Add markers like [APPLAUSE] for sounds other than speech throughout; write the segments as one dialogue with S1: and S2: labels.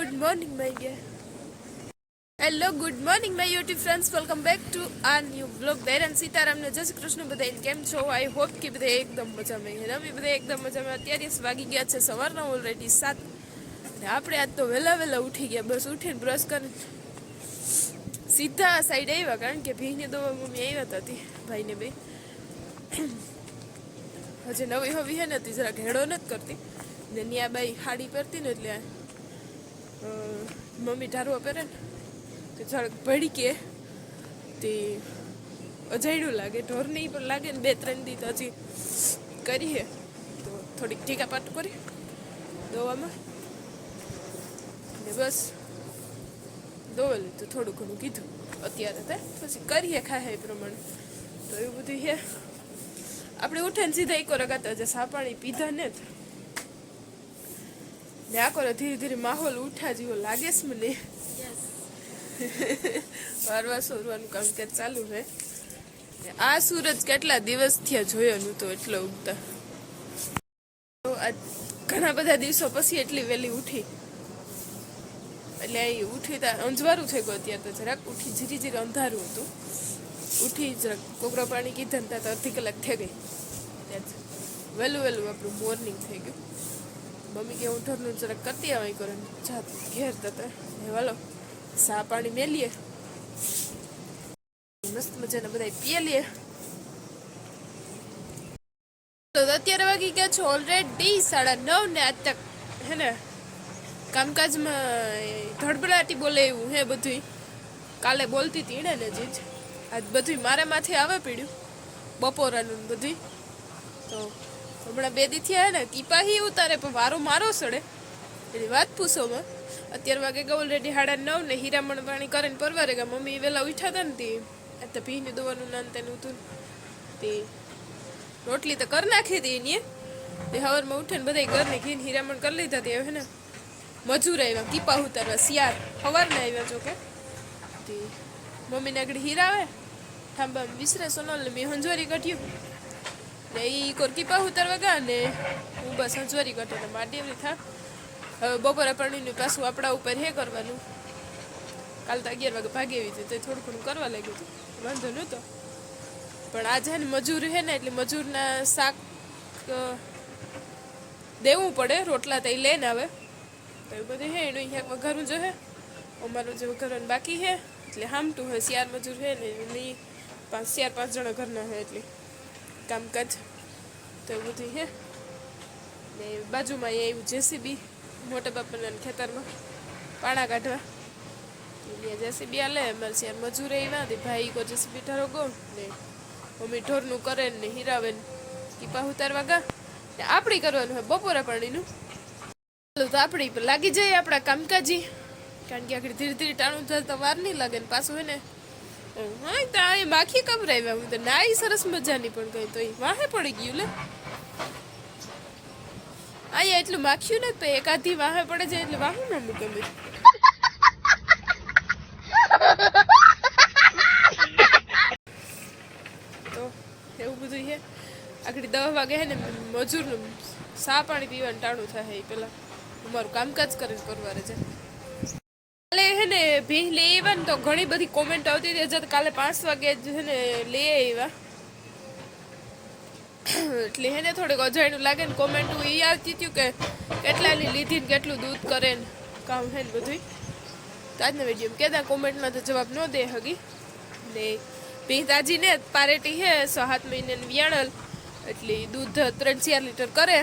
S1: Good morning my dear hello good morning my YouTube friends welcome back to આ new blog બેરન સીતારામને જય શ્રી કૃષ્ણ બધા કેમ છો? આઈ હોપ કે બધા એકદમ મજામાં. છે રમી બધા એકદમ મજામાં. અત્યારે વાગી ગયા છે સવારના ઓલરેડી સાત. આપણે આજ તો વહેલા વહેલા ઉઠી ગયા. બસ ઉઠીને બ્રશ કરીને સીધા સાઈડ આવ્યા કારણ કે ભીને દોવા મમ્મી આવ્યા હતા, ભાઈને બે. હજી નવી હવી હે ને જરાક જરા ઘેડો નથી કરતી. ને ન્યા બાઈ હાડી પહેરતી ને એટલે મમ્મી ઢારવા કરે ને, તે જરાક ભડી કે, તે અજાયડું લાગે, ઢોર નહીં પણ લાગે ને બે ત્રણ દી તો હજી કરીએ. તો થોડીક ટીકા પાટ કરી, દવામાં. ને બસ દોવેલું તો થોડું ઘણું કીધું. અત્યારે તે પછી કરીએ ખાય એ પ્રમાણે. તો એવું બધું છે. આપણે ઉઠે ને સીધા એક રગાતા જે સા પાણી પીધા ને જ. ને આ કરે ધીરે ધીરે માહોલ ઉઠા જેવો લાગે છે મને. [LAUGHS] વારવા સોરવાનું કામ કે ચાલુ છે. આ સૂરજ કેટલા દિવસ થયા જોયો નહોતો એટલો ઉગતા. ઘણા બધા દિવસો પછી એટલી વહેલી ઉઠી. એટલે અહીં ઉઠી ત્યાં અંજવારું થઈ ગયું અત્યારે તો જરાક ઉઠી જીરી જીરી અંધારું હતું. ઉઠી જરાક કોકરો પાણી કીધા ને ત્યાં તો અડધી કલાક થઈ ગઈ. ત્યાં વહેલું વહેલું આપણું મોર્નિંગ થઈ ગયું. મમ્મી કે હું ઘરનું જરાક કરતી આવી કરે જાત ઘેર તતા વાલો સા પાણી મેલીએ મસ્ત મજાના બધા પીએ લઈએ તો અત્યારે વાગી ગયા છો ઓલરેડી સાડા નવ ને આજ તક, હે ને? કામકાજમાં ધડબડાટી બોલે એવું, હે બધું કાલે બોલતી હતી ને જીજ આજ બધું મારે માથે આવે પીડ્યું, બપોરાનું બધું તો હમણાં બે દી થયા ને કીપાહી ઉતારે, પણ વારો મારો સડે. એની વાત પૂછોમાં અત્યારે વાગે ગયા ઓલરેડી હાડા નવ ને હીરામણ પાણી કરીને પરવારે ગયા મમ્મી વહેલા ઉઠ્યા હતા ને તે. આ તો ભીને દોવાનું નાન તેનું હતું તે રોટલી તો કરી નાખી હતી એની તે હવારમાં ઉઠીને બધા ઘરની ઘીને હીરામણ કરી લીધા તે હે ને. મજૂર આવ્યા કીપા ઉતારવા શિયાર સવારના આવ્યા જો કે. મમ્મીને આગળ હીરા આવે. ઠાંબા વિસરે સોનલ ને મેં હંજોરી કાઢ્યું. ને એ કોરકી કીપા ઉતરવા ગયા ને હું બસ હંજવારી કાઢી ને મારી એવી થા. હવે બપોરે પાણીનું પાછું આપણા ઉપર હે કરવાનું. કાલ તો અગિયાર વાગે ભાગી આવી હતી, તો થોડું ઘણું કરવા લાગ્યું હતું. વાંધો નહોતો. પણ આજે હે ને મજૂર હે ને એટલે મજૂરના શાક દેવું પડે, રોટલા તઈ લઈને આવે. તો એ બધું હે, એનું અહીંયા વઘારું જો હે. અમારું જે વઘારવાનું બાકી હે, એટલે હામટું હોય શિયાર મજૂર હે ને એની પાંચ, ચાર, પાંચ જણા ઘરના હે એટલે. કામકાજ તો એવું બધું હે. ને બાજુમાં એ આવ્યું જેસીબી, મોટા બાપાના ખેતરમાં પાણા કાઢવા. ત્યાં જેસીબી આલે, અમારે શિયાર મજૂર આવ્યા તે ભાઈ કો જેસીબી ઠારો ગો ને મમ્મી ઢોરનું કરે ને હીરાવે ને કીપા ઉતારવા ગા. ને આપણી કરવાનું હોય બપોરે પાણીનું. ચાલો તો આપણી લાગી જાય આપણા કામકાજી. કારણ કે આગળ ધીરે ધીરે ટાણું થાય તો વાર નહીં લાગે ને પાછું હોય ને. હા, તો એ માખી કબરાવ્યા હું તો નાઈ સરસ મજાની પણ ગઈ તો એ વાહે પડી ગયું, લે. અહીંયા એટલું માખ્યું ને, તો એકાધી વાહે પડે જાય એટલે વાહું ના મૂકે મેં. તો એવું બધું છે. આગળ દવા વાગે હે ને, મજૂરનું સા પાણી પીવાનું ટાણું થાય એ પેલા. અમારું કામકાજ કરીને પરવારે છે કાલે હે ને ભી લઈ આવ્યા ને તો ઘણી બધી કોમેન્ટ આવતી હતી. હજુ કાલે પાંચ વાગે છે ને લઈ આવ્યા એટલે હે ને થોડીક અજાણ્યું લાગે ને કોમેન્ટ એ આવતી હતી કે કેટલાની લીધી ને કેટલું દૂધ કરે ને કામ હે ને બધું તો આજના વીડિયો કહેતા કોમેન્ટમાં તો જવાબ ન દે હગી. ને ભીંતાજી ને પારેટી હે, સો સાત મહિને વિયાણલ. એટલે દૂધ ત્રણ ચાર લીટર કરે.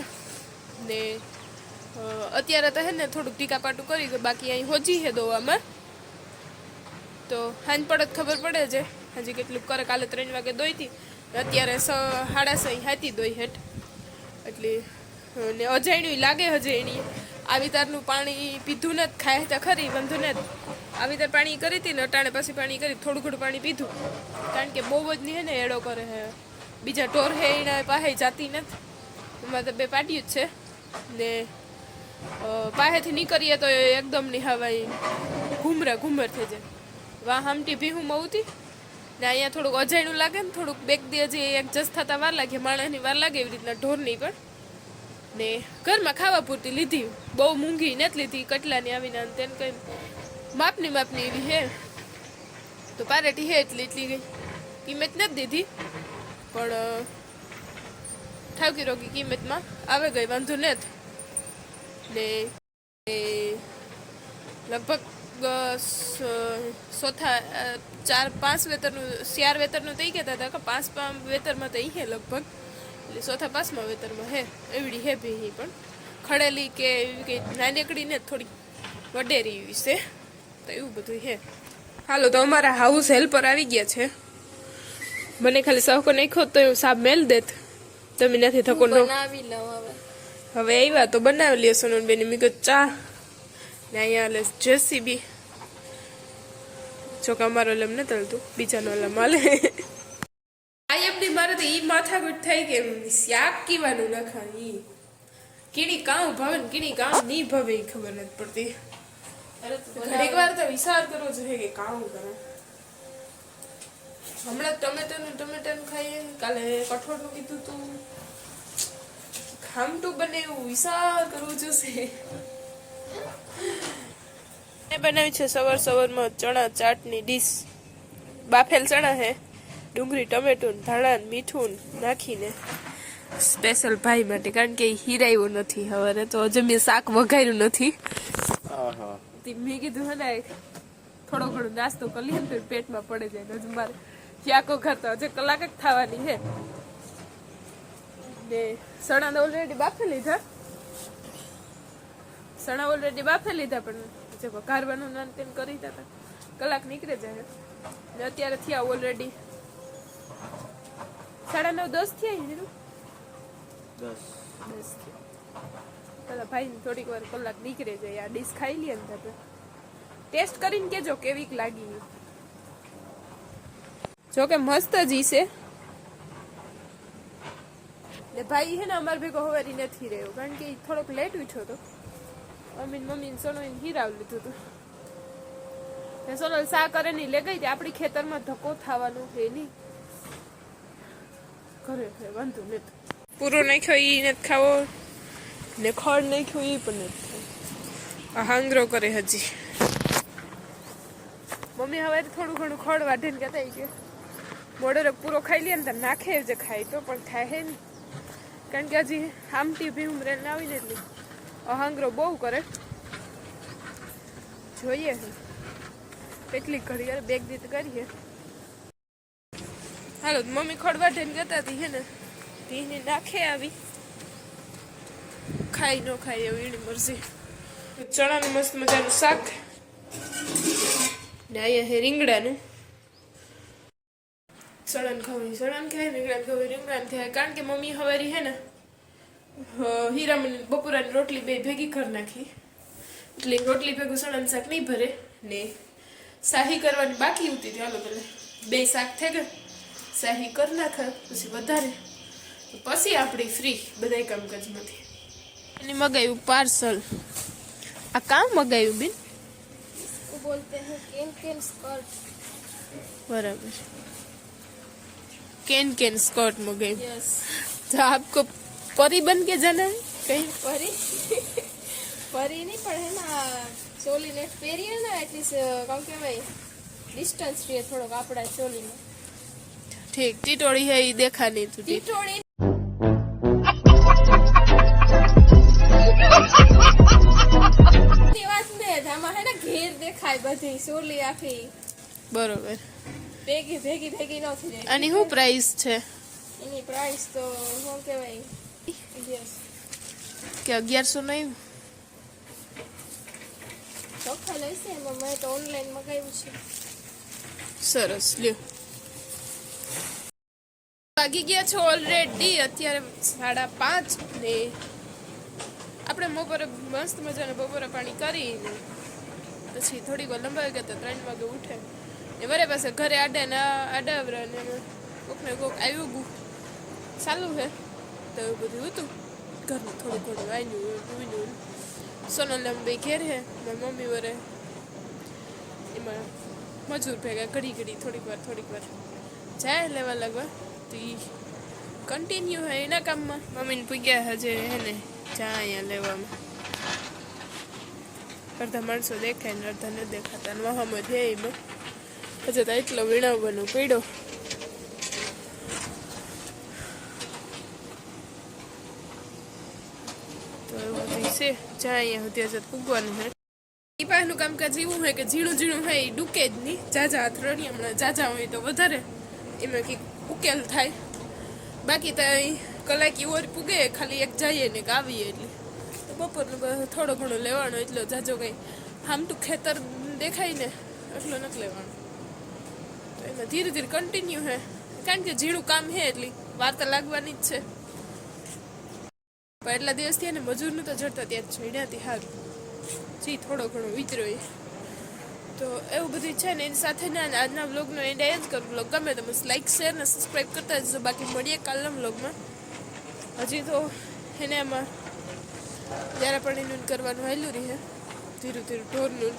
S1: ને અત્યારે તો હે ને થોડુંક ટીકા પાટું કરી કે બાકી અહીં હોજી હે દોવામાં. તો હાંજ પડત ખબર પડે છે, હજી કેટલું કરે કાલે ત્રણ વાગે દોઈ હતી. અત્યારે સ, સાડા સહી હાથી દોઈ હેઠ. એટલે ને અજાણ્યું લાગે હજેણી આવી તારનું પાણી પીધું ને ખાય તો ખરી, વાંધો ને આવી તાર પાણી કરી હતી ને, અટાણે પછી પાણી કરી, થોડું ઘણું પાણી પીધું. કારણ કે બહુ જ નહીં હે ને એડો કરે હે. બીજા ટોર હે એના પાસે જાતી નથી એમાં તો બે પાડ્યું જ છે. ને પાસેથી નીકળીએ તો એકદમની હવાઈ ઘૂમરે, ઘૂમર થઈ જાય. વાહ હામટી ભીહું ઉતી ને અહીંયા થોડુંક અજાણ્યું લાગે ને, થોડુંક બેક દે હજી એડજસ્ટ થતાં વાર લાગે, માણસની વાર લાગે એવી રીતના ઢોરની પણ ને ઘરમાં ખાવા પૂરતી લીધી. બહુ મૂંઘી નથી લીધી, કટલાની આવીને અને તેને કંઈ. માપની માપની એવી હે. તો પારેટી હે એટલી એટલી ગઈ. કિંમત નથી દીધી. પણ ઠાવકી રોગી કિંમતમાં આવે ગઈ, વાંધો નથી. ને એ લગભગ ચોથા ચાર પાંચ વેતરનું ચાર વેતરનું થઈ ગયા હતા કે પાંચ વેતરમાં તો હે લગભગ. એટલે ચોથા પાંચમા વેતરમાં હે એવડી હે ભી પણ. ખડેલી કે એવી કંઈ નાનકડીને થોડી વડેરી વિશે તો એવું બધું હે હાલો તો અમારા હાઉસ હેલ્પર આવી ગયા છે. મને ખાલી સહકો નાખ્યો તો સાબ મેલ દેત. તમે નથી થકો નો.
S2: બનાવી લઉં હવે.
S1: હવે આવ્યા તો બનાવી લઈએ સોનલબેન. મીગત ચા. ને અહીંયા લે જેસીબી. જોકે અમારો લમ ન તલતું બીજાનો લમ હાલે. આ એમની મારે તો ઈ માથાકૂટ થઈ કે શાક કીવાનું નખા ઈ. કીણી કામ ભાવે ને કીણી કામ નહીં ભાવે ઈ ખબર નથી પડતી. ઘડીક વાર તો વિચાર કરવો જોઈએ કે કામ કરે. હમણાં ટમેટાનું ટમેટાનું ખાઈએ કાલે કઠોળનું કીધું તું. ખામટું બને એવું વિચાર કરવું જોશે એ બનાવી છે સવાર સવારમાં ચણા ચાટની ડીશ બાફેલ ચણા હે ડુંગળી ટમેટું ધાણા ને મીઠું નાખીને સ્પેશિયલ ભાઈ માટે કારણ કે હીરાયું નથી હવે તો હજુ મેં શાક વઘાર્યું નથી મેં કીધું હે ને થોડો ઘણો નાસ્તો કરી લઈએ તો પેટમાં પડે જાય હજુ મારે ક્યાંક ખાતા હજુ કલાક જ થવાની છે ને સણાને ઓલરેડી બાફી લીધા. સણા ઓલરેડી બાફી લીધા પણ જે વઘારવાનું નાન તેમ કરી હતા. કલાક નીકળે જાય. ને અત્યારે થયા ઓલરેડી સાડા નવ દસ થયા ને
S3: દસ.
S1: દસ થયા. પેલા ભાઈ થોડીક વાર કલાક નીકળે જાય આ ડીશ ખાઈ લઈએ ને તમે ટેસ્ટ કરીને કેજો કેવીક લાગી જો કે મસ્ત જ છે. ને ભાઈ છે ને અમારે ભેગો હવારી નથી રહ્યો. કારણ કે એ થોડોક લેટ ઉઠ્યો હતો મમ્મી ને મમ્મી એને સોનો હીરાવ લીધું હતું. ને સોનલ સા કરે નહીં લે ગઈ આપણી ખેતરમાં ધક્કો થવાનો છે નહીં. ઘરે છે, વાંધો નથી. પૂરો નાખ્યો એ નથી ખાવો. ને ખડ નાખ્યો એ પણ નથી આ હાંગરો કરે હજી. મમ્મી હવે થોડું ઘણું ખડ વાઢીને કહેતા ઈ કે મોડરે પૂરો ખાઈ લે ને તો નાખે જે ખાય તો પણ હે ને. કારણ કે હજી આમટી ભીમ રેલ આવીને એટલી અહાંગરો બહુ કરે. જોઈએ કેટલી ઘડી બેગ દીત કરીએ. હાલો, મમ્મી ખડવા ઢેન જતા હતી હે ને. ભીને નાખે આવી. ખાઈ ન ખાય એવું એની મરજી. ચણાનું મસ્ત મજાનું શાક. ને અહીંયા રીંગણાનું. સળન ખવડી સળન ખાય રીંગણાન ખવડી રીંગણાન ખાય કારણ કે મમ્મી હવારી હે ને હીરામણ બપોરાની રોટલી બે ભેગી કરી નાખી. એટલે રોટલી ભેગું સળન શાક નહીં ભરે ને શાહી કરવાની બાકી ઉતી હતી. ચાલો પેલે બે શાક થઈ ગયા. શાહી કરી નાખે પછી વધારે. પછી આપણી ફ્રી બધા કામકાજમાંથી. એને મગાવ્યું પાર્સલ. આ કામ મગાવ્યું બેન?
S2: બોલતે હે કેમ કેમ સ્કર્ટ? બરાબર.
S1: बराबर कैन कैन स्कर्ट मंगाई
S2: यस
S1: तो आपको परी बन के जाना है कहीं
S2: પરી [LAUGHS] પરી નહીં પણ હે ને ચોલી ને પહેરીએ ને એટલીસ્ટ કામ કહેવાય ડિસ્ટન્સ રહે થોડોક આપણા ચોલીમાં
S1: ठीक टिटोड़ी है ये देखा नहीं तू टिट-
S2: ટીટોળી ની વાત [LAUGHS] ને જ. આમાં હે ને ઘેર દેખાય બધી ચોલી આખી
S1: बरोबर
S2: ભેગી ભેગી ભેગી ન થઈ જાય.
S1: આની શું પ્રાઇસ છે?
S2: એની પ્રાઇસ તો શું કહેવાય?
S1: કે અગિયારસો નહીં?
S2: ચોખ્ખા લઈશે એમાં મેં તો ઓનલાઈન મગાવ્યું છે.
S1: સરસ લ્યો. વાગી ગયા છો ઓલરેડી અત્યારે સાડા પાંચ ને આપણે બપોરે મસ્ત મજાને બપોરે પાણી કરીને પછી થોડીક વાર લંબાવી ગયા તો ત્રણ વાગે ઉઠે. ને વરે પાસે ઘરે આડે ને આડાવરા ને કોક ને કોક આવ્યું ગુ ચાલુ છે તો એવું બધું હતું. ઘરનું થોડું ઘણું આવ્યું જોયું સોનલ બે ઘેર હે મારી મમ્મી વરે. એમાં મજૂર ભેગા ઘડી ઘડી થોડીક વાર થોડીક વાર. જાય લેવા લાગવા. તો એ કન્ટિન્યુ હે એના કામમાં. મમ્મીને પૂગ્યા હજે હે ને જા અહીંયા લેવામાં. અડધા માણસો દેખાય ને અડધા ન દેખાતા. ને વહામાં છે એમાં. પછી તો એટલો વીણાવવાનું પીડો. તો છે? જ્યાં અહીંયા સુધી હજુ પૂગવાનું છે. એ પાસનું કામકાજ એવું હોય કે ઝીણું ઝીણું હોય એ ડૂકે જ નહીં. જાજા હાથ રડી, હમણાં જાજા હોય તો વધારે. એમાં કંઈક ઉકેલ થાય. બાકી તો કલાકી ઓર પૂગે, ખાલી એક જઈએ ને આવીએ એટલે. તો બપોરનું થોડો ઘણો લેવાનો, એટલો જાજો કંઈ હામટું ખેતર દેખાય ને, એટલો નથી લેવાનો. તો ધીરે ધીરે કન્ટિન્યુ હે. કારણ કે ઝીણું કામ હે એટલી. વાર્તા લાગવાની જ છે. પણ એટલા દિવસથી એને મજૂરનું તો જડતા ત્યાં જડ્યાથી હાલ. જી, થોડો ઘણો વિચરો એ તો એવું બધું છે ને, એની સાથે ને આજના બ્લોગનો એન્ડ એ જ કરું. બ્લોગ ગમે તો બસ લાઈક શેર ને સબસ્ક્રાઈબ કરતા જશો બાકી મળીએ કાલના બ્લોગમાં હજી તો એને એમાં જ્યારે પણ એનું કરવાનું હેલું રહે. ધીરું ધીરું ઢોરનું